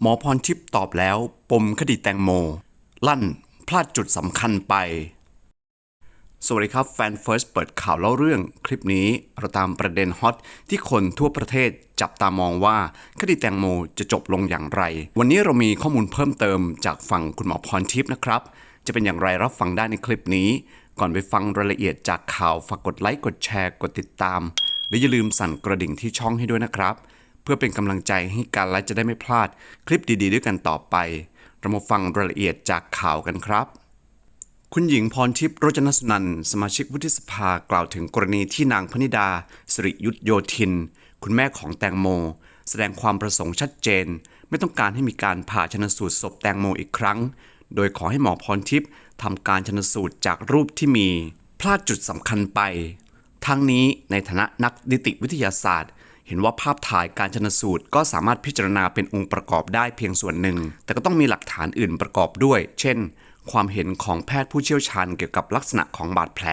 หมอพรทิพย์ตอบแล้ว ปมคดีแตงโม ลั่นพลาดจุดสำคัญไป สวัสดีครับแฟนเฟิร์สเปิดข่าวเล่าเรื่อง คลิปนี้เราตามประเด็นฮอตที่คนทั่วประเทศจับตามองว่าคดีแตงโมจะจบลงอย่างไร วันนี้เรามีข้อมูลเพิ่มเติมจากฝั่งคุณหมอพรทิพย์นะครับ จะเป็นอย่างไรรับฟังได้ในคลิปนี้ ก่อนไปฟังรายละเอียดจากข่าวฝากกดไลค์กดแชร์กดติดตามและอย่าลืมสั่นกระดิ่งที่ช่องให้ด้วยนะครับ เพื่อเป็นกำลังใจให้การไลฟ์จะได้ไม่พลาด คลิปดีๆ ด้วยกันต่อไป เรามาฟังรายละเอียดจากข่าวกันครับ คุณหญิงพรทิพย์โรจนสุนันท์สมาชิกวุฒิสภากล่าวถึงกรณีที่นางพนิดาสิริยุทธโยธิน คุณแม่ของแตงโม แสดงความประสงค์ชัดเจน ไม่ต้องการให้มีการผ่าชนสูตรศพแตงโมอีกครั้ง โดยขอให้หมอพรทิพย์ทำการชนสูตรจากรูปที่มี พลาดจุดสำคัญไป ทั้งนี้ในฐานะนักนิติวิทยาศาสตร์ เห็นว่าภาพถ่ายการชนสูตร ก็สามารถพิจารณาเป็นองค์ประกอบได้เพียงส่วนหนึ่ง แต่ก็ต้องมีหลักฐานอื่นประกอบด้วย เช่น ความเห็นของแพทย์ผู้เชี่ยวชาญเกี่ยวกับลักษณะของบาดแผล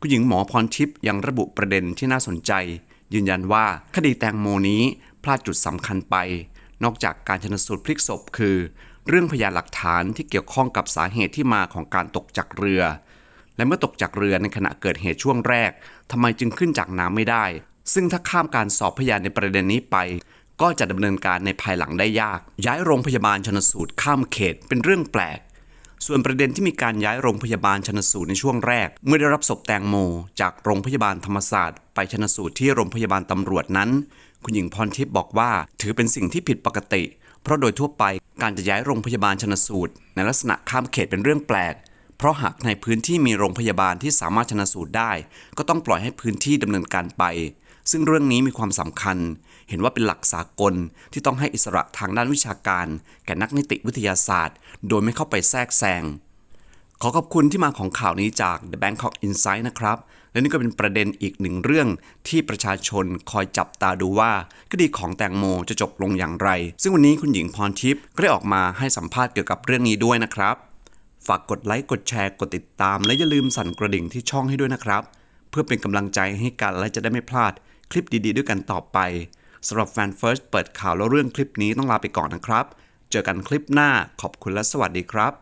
คุณหญิงหมอพรทิพย์ยังระบุประเด็นที่น่าสนใจ ยืนยันว่าคดีแตงโมนี้พลาดจุดสำคัญไป นอกจากการชนสูตรพลิกศพคือ เรื่องพยานหลักฐานที่เกี่ยวข้องกับสาเหตุที่มาของการตกจากเรือและเมื่อตกจากเรือในขณะเกิดเหตุช่วงแรก ทำไมจึงขึ้นจากน้ำไม่ได้ ซึ่งถ้าข้ามการสอบพยานในประเด็นนี้ไป ก็จะดำเนินการในภายหลังได้ยาก ย้ายโรงพยาบาลชนสูตรข้ามเขตเป็นเรื่องแปลก ส่วนประเด็นที่มีการย้ายโรงพยาบาลชนสูตรในช่วงแรก เมื่อได้รับศพแตงโม จากโรงพยาบาลธรรมศาสตร์ ไปชนสูตรที่โรงพยาบาลตำรวจนั้น คุณหญิงพรทิพย์บอกว่า ถือเป็นสิ่งที่ผิดปกติ เพราะโดยทั่วไปการจะย้ายโรงพยาบาลชนสูตร ในลักษณะข้ามเขตเป็นเรื่องแปลกเพราะหากในพื้นที่มีโรงพยาบาลที่สามารถชนสูตรได้ ก็ต้องปล่อยให้พื้นที่ดำเนินการไป ซึ่งเรื่องนี้มีความสำคัญ เห็นว่าเป็นหลักสากลที่ต้องให้อิสระทางด้านวิชาการ แก่นักนิติวิทยาศาสตร์ โดยไม่เข้าไปแทรกแซง ขอขอบคุณที่มาของข่าวนี้จาก The Bangkok Insight นะครับ และนี่ก็เป็นประเด็นอีกหนึ่งเรื่องที่ประชาชนคอยจับตาดูว่าคดีของแตงโมจะจบลงอย่างไร ซึ่งวันนี้คุณหญิงพรทิพย์ก็ได้ออกมาให้สัมภาษณ์เกี่ยวกับเรื่องนี้ด้วยนะครับ ฝากกดไลค์กดแชร์กดติดตาม และอย่าลืมสั่นกระดิ่งที่ช่องให้ด้วยนะครับ เพื่อเป็นกำลังใจให้กันและจะได้ไม่พลาด คลิปดีๆ ด้วยกันต่อไปสำหรับแฟนเฟิร์สเปิดข่าวแล้วเรื่องคลิปนี้ต้องลาไปก่อนนะครับ เจอกันคลิปหน้าขอบคุณและสวัสดีครับ